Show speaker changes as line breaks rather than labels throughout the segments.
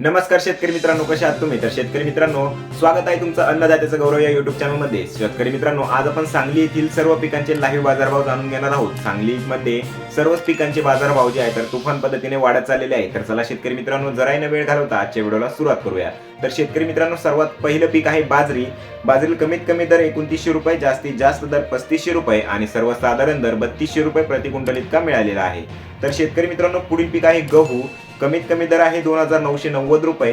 नमस्कार शेतकरी मित्रांनो कसे आहात तुम्ही? तर शेतकरी मित्रांनो स्वागत आहे तुमचं अन्नदात्याचं गौरव या युट्यूब चॅनलमध्ये शेतकरी मित्रांनो आज आपण सांगली येथील सर्व पिकांचे लाईव्ह बाजारभाव जाणून घेणार आहोत. सांगली मध्ये सर्वच पिकांचे बाजारभाव जे आहे तर तुफान पद्धतीने वाढत चाललेले आहे तर चला शेतकरी मित्रांनो जराही न वेळ घालवता. आजच्या व्हिडिओला सुरुवात करूया. तर शेतकरी मित्रांनो सर्वात पहिलं पीक आहे बाजरी. बाजरी कमीत कमी दर एकोणतीसशे रुपये जास्तीत जास्त दर पस्तीसशे रुपये आणि सर्वसाधारण दर बत्तीसशे रुपये प्रति क्विंटल इतका मिळालेला आहे. तर शेतकरी मित्रांनो पुढील पीक आहे गहू. कमीत कमी दर आहे दोन हजार नऊशे नव्वद रुपये.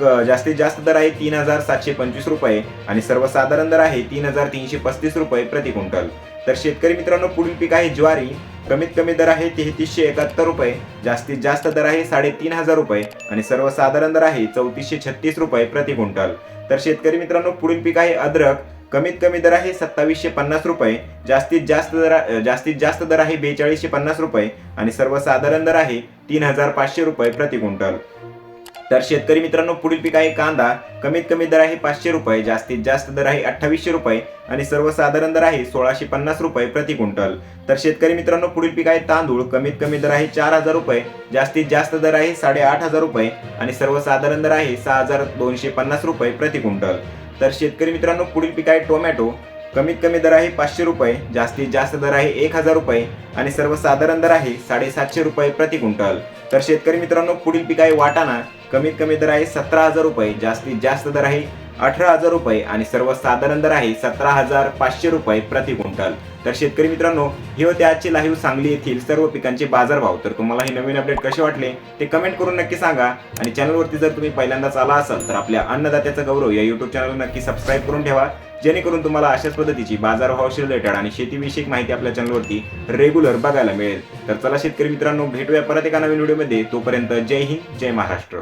क- जास्तीत जास्त दर आहे तीन हजार सातशे पंचवीस रुपये आणि सर्वसाधारण दर आहे तीन हजार तीनशे पस्तीस रुपये प्रति क्विंटल. तर शेतकरी मित्रांनो पुढील पीक आहे ज्वारी. कमीत कमी दर आहे तेहतीसशे एकाहत्तर रुपये. जास्तीत जास्त दर आहे साडेतीन हजार रुपये आणि सर्वसाधारण दर आहे चौतीसशे छत्तीस रुपये प्रति क्विंटल. तर शेतकरी मित्रांनो पुढील पीक आहे अद्रक. कमीत कमी दर आहे सत्तावीसशे पन्नास रुपये जास्तीत जास्त दर जास्तीत जास्त दर आहे बेचाळीसशे पन्नास रुपये आणि सर्वसाधारण दर आहे तीन हजार पाचशे रुपये प्रति क्विंटल. तर शेतकरी मित्रांनो पुढील पीक आहे कांदा कमीत कमी दर आहे पाचशे रुपये जास्तीत जास्त दर आहे अठ्ठावीसशे रुपये आणि सर्वसाधारण दर आहे सोळाशे पन्नास रुपये प्रति क्विंटल. तर शेतकरी मित्रांनो पुढील पीक आहे तांदूळ कमीत कमी दर आहे चार हजार रुपये जास्तीत जास्त दर आहे साडेआठ हजार रुपये आणि सर्वसाधारण दर आहे सहा हजार दोनशे पन्नास रुपये प्रति क्विंटल. तर शेतकरी मित्रांनो पुढील पीक आहे टोमॅटो. कमीत कमी दर आहे पाचशे रुपये जास्तीत जास्त दर आहे एक हजार रुपये आणि सर्वसाधारण दर आहे साडेसातशे रुपये प्रति क्विंटल. तर शेतकरी मित्रांनो पुढील पीक आहे वाटाणा. कमीत कमी दर आहे सतरा हजार रुपये जास्तीत जास्त दर आहे अठरा हजार रुपये आणि सर्वसाधारण दर आहे सतरा हजार पाचशे रुपये प्रति क्विंटल. तर शेतकरी मित्रांनो हे होते आजची लाईव्ह सांगली येथील सर्व पिकांचे बाजारभाव. तर तुम्हाला हे नवीन अपडेट कसे वाटले ते कमेंट करून नक्की सांगा. आणि चॅनलवरती जर तुम्ही पहिल्यांदाच आला असाल तर आपल्या अन्नदात्याचा गौरव या युट्यूब चॅनल नक्की सबस्क्राईब करून ठेवा. जेणेकरून तुम्हाला अशाच पद्धतीची बाजारभावाशी रिलेटेड आणि शेतीविषयक माहिती आपल्या चॅनलवरती रेग्युलर बघायला मिळेल. तर चला शेतकरी मित्रांनो भेटूया परत एका नवीन व्हिडिओमध्ये तोपर्यंत जय हिंद जय महाराष्ट्र.